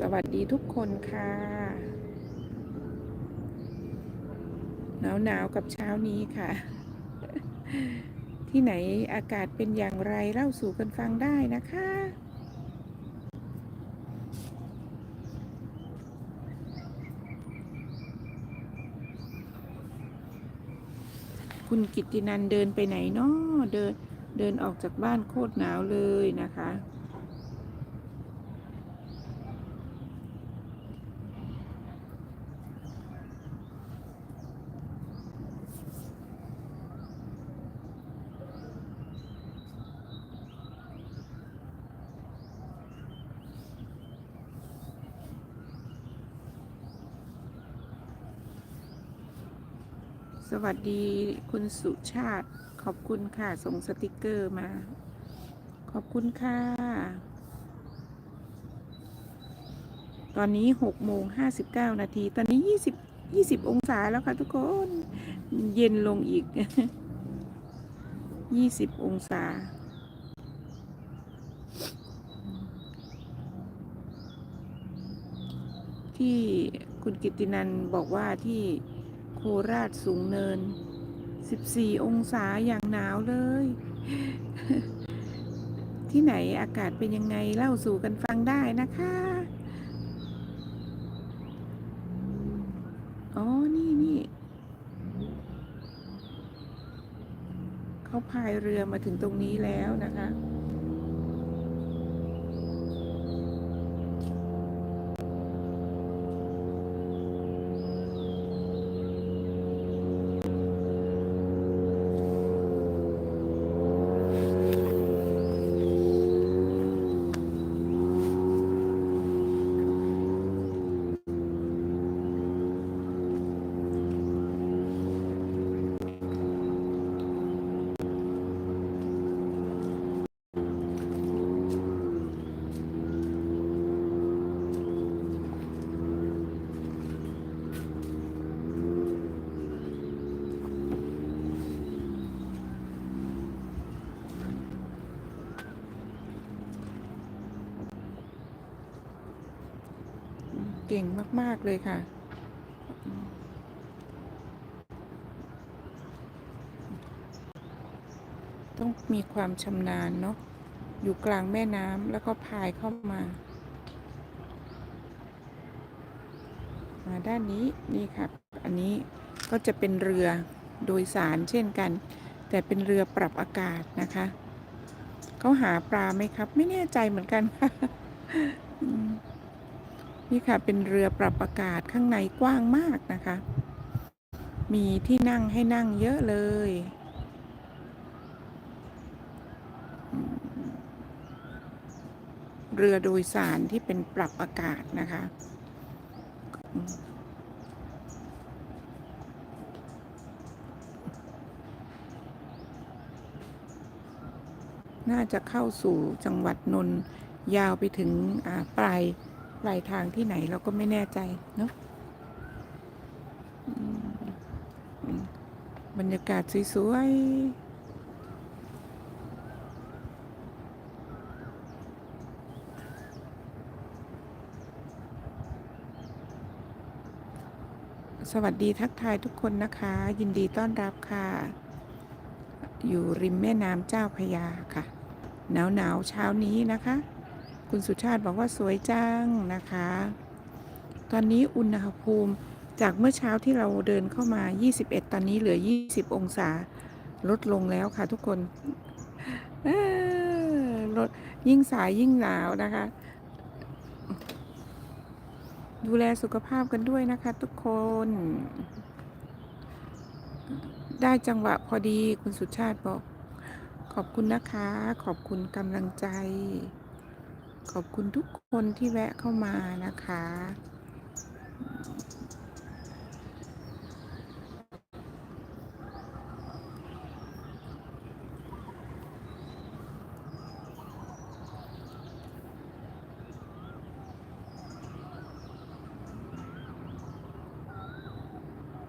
สวัสดีทุกคนค่ะ หนาวหนาวๆกับเช้านี้ค่ะ ที่ไหนอากาศเป็นอย่างไรเล่าสู่กันฟังได้นะคะคุณกิตตินันเดินไปไหนเนาะเดินเดินออกจากบ้านโคตรหนาวเลยนะคะ สวัสดีคุณสุชาติ ขอบคุณค่ะ ส่งสติกเกอร์มา ขอบคุณค่ะ ตอนนี้หกโมงห้าสิบเก้านาที ตอนนี้ยี่สิบยี่สิบองศาแล้วค่ะทุกคน เย็นลงอีกยี่สิบองศาที่คุณกิตตินันบอกว่าที่ โคราชสูงเนิน 14 องศาอย่างหนาวเลย ที่ไหนอากาศเป็นยังไงเล่าสู่กันฟังได้นะคะ อ๋อ นี่นี่เขาพายเรือมาถึงตรงนี้แล้วนะคะ เก่งมาก ๆ เลยค่ะ ต้องมีความชำนาญเนาะ อยู่กลางแม่น้ำแล้วก็พายเข้ามา มาด้านนี้นี่ครับอันนี้ก็จะเป็นเรือโดยสารเช่นกัน แต่เป็นเรือปรับอากาศนะคะเขาหาปลาไหมครับ ไม่แน่ใจเหมือนกันค่ะ นี่ค่ะเป็นเรือปรับอากาศข้างในกว้างมากนะคะ มีที่นั่งให้นั่งเยอะเลย เรือโดยสารที่เป็นปรับอากาศนะคะ น่าจะเข้าสู่จังหวัดนนท์ยาวไปถึงปลาย ปลายทางที่ไหนเราก็ไม่แน่ใจเนาะบรรยากาศสวยๆสวัสดีทักทายทุกคนนะคะ ยินดีต้อนรับค่ะ อยู่ริมแม่น้ำเจ้าพยาค่ะ หนาวหนาวๆเช้านี้นะคะ คุณสุชาติบอกว่าสวยจังนะคะ ตอนนี้อุณหภูมิจากเมื่อเช้าที่เราเดินเข้ามา 21 ตอนนี้เหลือ 20 องศา ลดลงแล้วค่ะทุกคนลดยิ่งสายยิ่งหนาวนะคะ ดูแลสุขภาพกันด้วยนะคะทุกคน ได้จังหวะพอดีคุณสุชาติบอก ขอบคุณนะคะ ขอบคุณกำลังใจ ขอบคุณทุกคนที่แวะเข้ามานะคะ